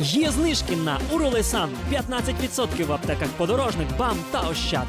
Є знижки на Уролесан 15% в аптеках подорожник, БАМ та Ощад.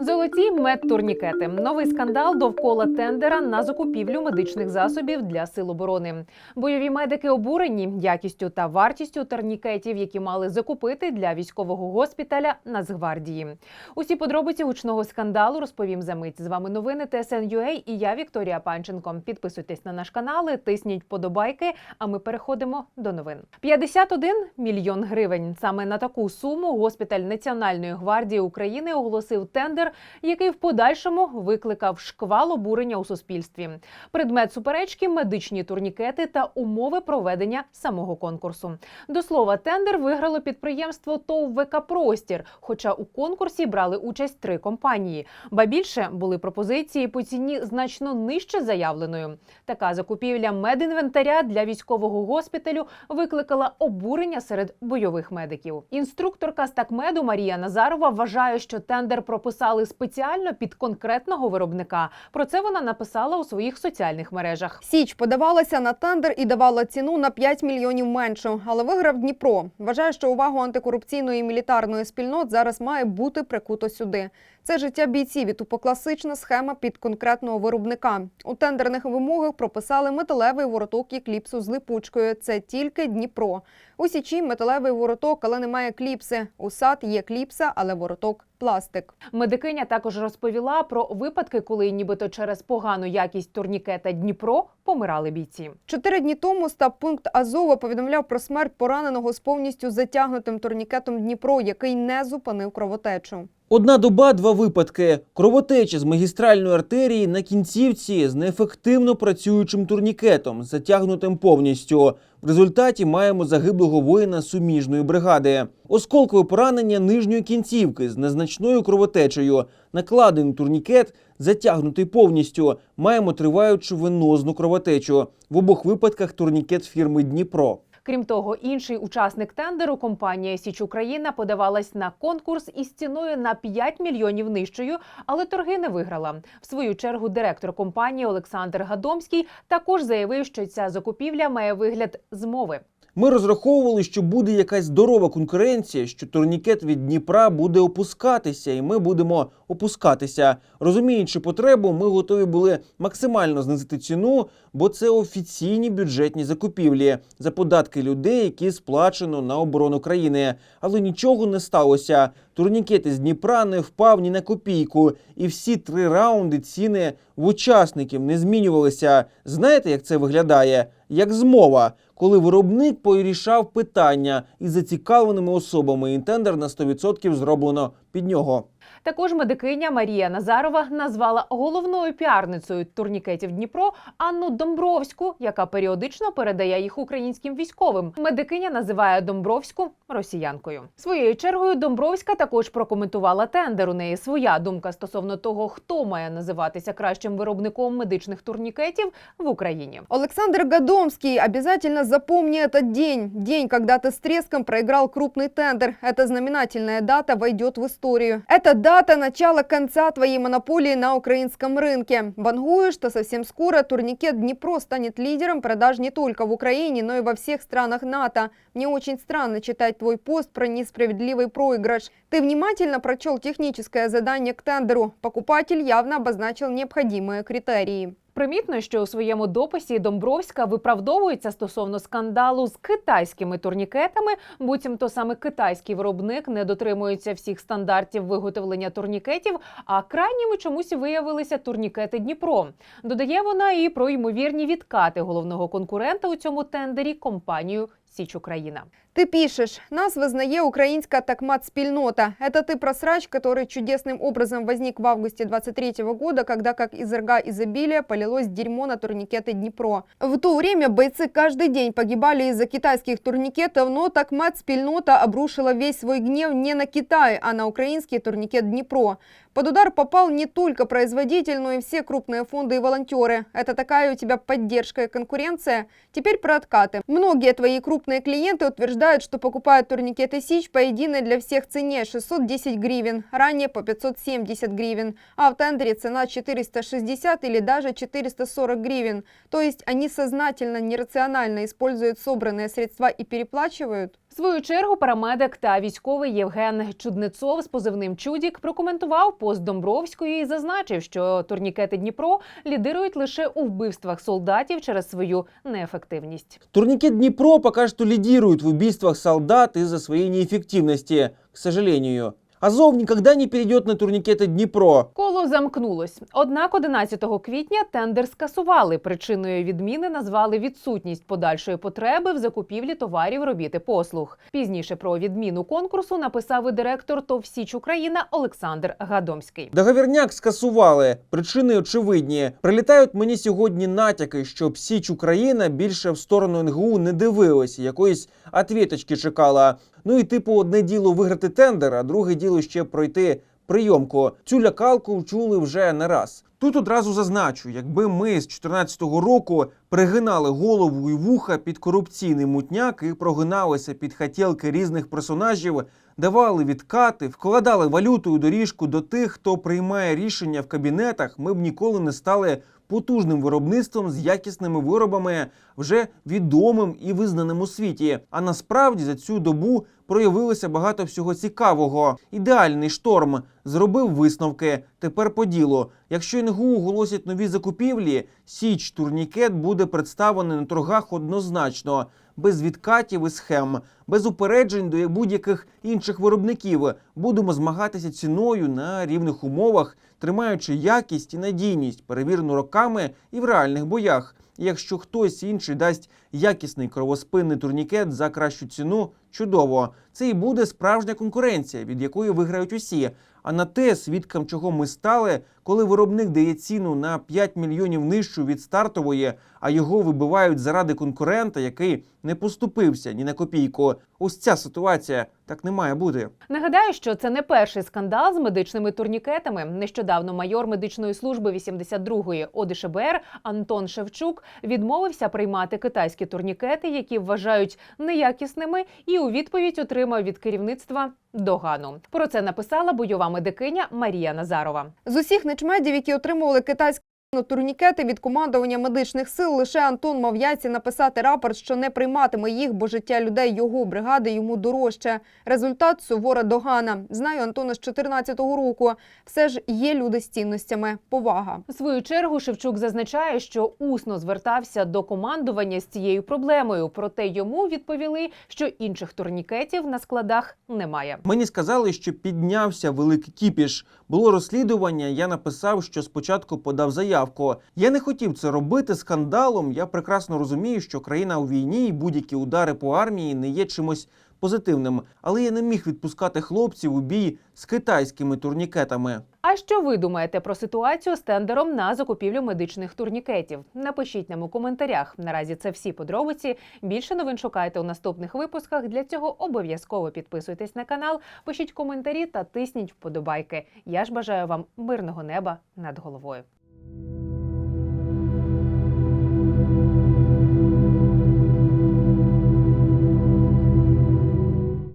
Золоті медтурнікети. Новий скандал довкола тендера на закупівлю медичних засобів для сил оборони. Бойові медики обурені якістю та вартістю турнікетів, які мали закупити для військового госпіталя Нацгвардії. Усі подробиці гучного скандалу розповім за мить. З вами новини ТСН.UA і я Вікторія Панченко. Підписуйтесь на наш канал, тисніть вподобайки. А ми переходимо до новин. 51 мільйон гривень. Саме на таку суму госпіталь Національної гвардії України оголосив тендер, який в подальшому викликав шквал обурення у суспільстві. Предмет суперечки медичні турнікети та умови проведення самого конкурсу. До слова, тендер виграло підприємство ТОВ ВК Простір. Хоча у конкурсі брали участь три компанії. Ба більше були пропозиції по ціні значно нижче заявленою. Така закупівля медінвентаря для військового госпіталю викликала обурення серед бойових медиків. Інструкторка з такмеду Марія Назарова вважає, що тендер прописали спеціально під конкретного виробника. Про це вона написала у своїх соціальних мережах. Січ подавалася на тендер і давала ціну на 5 мільйонів меншу, але виграв Дніпро. Вважає, що увагу антикорупційної мілітарної спільнот зараз має бути прикуто сюди. Це життя бійців і тупо класична схема під конкретного виробника. У тендерних вимогах прописали металевий вороток і кліпсу з липучкою. Це тільки Дніпро. У січі металевий вороток, але немає кліпси. У сад є кліпса, але вороток пластик. Медикиня також розповіла про випадки, коли нібито через погану якість турнікета Дніпро помирали бійці. Чотири дні тому стаб-пункт Азова повідомляв про смерть пораненого з повністю затягнутим турнікетом Дніпро, який не зупинив кровотечу. Одна доба, два випадки: кровотеча з магістральної артерії на кінцівці з неефективно працюючим турнікетом, затягнутим повністю. В результаті маємо загиблого воїна суміжної бригади. Осколкове поранення нижньої кінцівки з незначною кровотечею. Накладений турнікет, затягнутий повністю. Маємо триваючу венозну кровотечу. В обох випадках турнікет фірми Дніпро. Крім того, інший учасник тендеру компанія Січ Україна подавалась на конкурс із ціною на 5 мільйонів нижчою, але торги не виграла. В свою чергу директор компанії Олександр Гадомський також заявив, що ця закупівля має вигляд змови. Ми розраховували, що буде якась здорова конкуренція, що турнікет від Дніпра буде опускатися, і ми будемо опускатися. Розуміючи потребу, ми готові були максимально знизити ціну, бо це офіційні бюджетні закупівлі за податки людей, які сплачено на оборону країни. Але нічого не сталося. Турнікет із Дніпра не впав ні на копійку, і всі три раунди ціни в учасників не змінювалися. Знаєте, як це виглядає? Як змова, коли виробник порішав питання із зацікавленими особами, і тендер на 100% зроблено під нього. Також медикиня Марія Назарова назвала головною піарницею турнікетів Дніпро Анну Домбровську, яка періодично передає їх українським військовим. Медикиня називає Домбровську росіянкою. Своєю чергою Домбровська також прокоментувала тендер. У неї своя думка стосовно того, хто має називатися кращим виробником медичних турнікетів в Україні. Александр Гадомский, обязательно запомни этот день. День, когда ты с треском проиграл крупный тендер. Эта знаменательная дата войдет в историю. Это дата начала конца твоей монополии на украинском рынке. Вангую, что совсем скоро турникет Днепро станет лидером продаж не только в Украине, но и во всех странах НАТО. Мне очень странно читать твой пост про несправедливый проигрыш. Ты внимательно прочел техническое задание к тендеру. Покупатель явно обозначил необходимые критерии. Примітно, що у своєму дописі Домбровська виправдовується стосовно скандалу з китайськими турнікетами, буцімто саме китайський виробник не дотримується всіх стандартів виготовлення турнікетів, а крайніми чомусь виявилися турнікети Дніпро. Додає вона і про ймовірні відкати головного конкурента у цьому тендері компанію Січ Україна. Ты пишешь, нас визнає українська такмат-спільнота. Это ты про срач, который чудесным образом возник в августе 23 года, когда как из рога изобилия полилось дерьмо на турникеты Днепро. В то время бойцы каждый день погибали из-за китайских турникетов, но такмат-спільнота обрушила весь свой гнев не на Китай, а на украинский турникет Днепро. Под удар попал не только производитель, но и все крупные фонды и волонтеры. Это такая у тебя поддержка и конкуренция. Теперь про откаты. Многие твои крупные клиенты утверждают, что покупают турникеты Сич по единой для всех цене 610 гривен, ранее по 570 гривен, а в тендере цена 460 или даже 440 гривен. То есть они сознательно, нерационально используют собранные средства и переплачивают? В свою чергу парамедик та військовий Євген Чуднецов з позивним Чудік прокоментував пост Домбровської і зазначив, що турнікети Дніпро лідирують лише у вбивствах солдатів через свою неефективність. Турникет Днепро пока что лидирует в убийствах солдат из-за своей неэффективности, к сожалению. Азов никогда не перейдет на турникеты Днепро. Коло замкнулось. Однак 11 квітня тендер скасували. Причиною відміни назвали відсутність подальшої потреби в закупівлі товарів, робіт і послуг. Пізніше про відміну конкурсу написав і директор ТОВ «Січ Україна Олександр Гадомський. Договірняк скасували. Причини очевидні. Прилітають мені сьогодні натяки, щоб Січ Україна більше в сторону НГУ не дивилася, якоїсь отвіточки чекала. Ну і типу, одне діло виграти тендер, а друге діло ще пройти прийомку. Цю лякалку чули вже не раз. Тут одразу зазначу, якби ми з 2014 року пригинали голову і вуха під корупційний мутняк і прогиналися під хотілки різних персонажів, давали відкати, вкладали валюту і доріжку до тих, хто приймає рішення в кабінетах, ми б ніколи не стали потужним виробництвом з якісними виробами, вже відомим і визнаним у світі. А насправді за цю добу проявилося багато всього цікавого. Ідеальний шторм зробив висновки. Тепер по ділу. Якщо НГУ оголосять нові закупівлі, Січ турнікет буде представлений на торгах однозначно, без відкатів і схем, без упереджень до будь-яких інших виробників. Будемо змагатися ціною на рівних умовах, тримаючи якість і надійність, перевірену роками і в реальних боях. Якщо хтось інший дасть якісний кровоспинний турнікет за кращу ціну, чудово. Це і буде справжня конкуренція, від якої виграють усі. А на те, свідкам чого ми стали, коли виробник дає ціну на 5 мільйонів нижчу від стартової, а його вибивають заради конкурента, який не поступився ні на копійку. Ось ця ситуація так не має бути. Нагадаю, що це не перший скандал з медичними турнікетами. Нещодавно майор медичної служби 82-ї ОДШБР Антон Шевчук відмовився приймати китайські турнікети, які вважають неякісними, і у відповідь отримав від керівництва догану. Про це написала бойова медикиня Марія Назарова. З усіх нечмедів, які отримували китайські турнікети від командування медичних сил, лише Антон мав яйці написати рапорт, що не прийматиме їх, бо життя людей його бригади йому дорожче. Результат сувора догана. Знаю Антона з 14-го року. Все ж є люди з цінностями. Повага. У свою чергу Шевчук зазначає, що усно звертався до командування з цією проблемою. Проте йому відповіли, що інших турнікетів на складах немає. Мені сказали, що піднявся великий кіпіш. Було розслідування. Я написав, що спочатку подав заявку. Я не хотів це робити скандалом. Я прекрасно розумію, що країна у війні і будь-які удари по армії не є чимось позитивним. Але я не міг відпускати хлопців у бій з китайськими турнікетами. А що ви думаєте про ситуацію з тендером на закупівлю медичних турнікетів? Напишіть нам у коментарях. Наразі це всі подробиці. Більше новин шукайте у наступних випусках. Для цього обов'язково підписуйтесь на канал, пишіть коментарі та тисніть вподобайки. Я ж бажаю вам мирного неба над головою.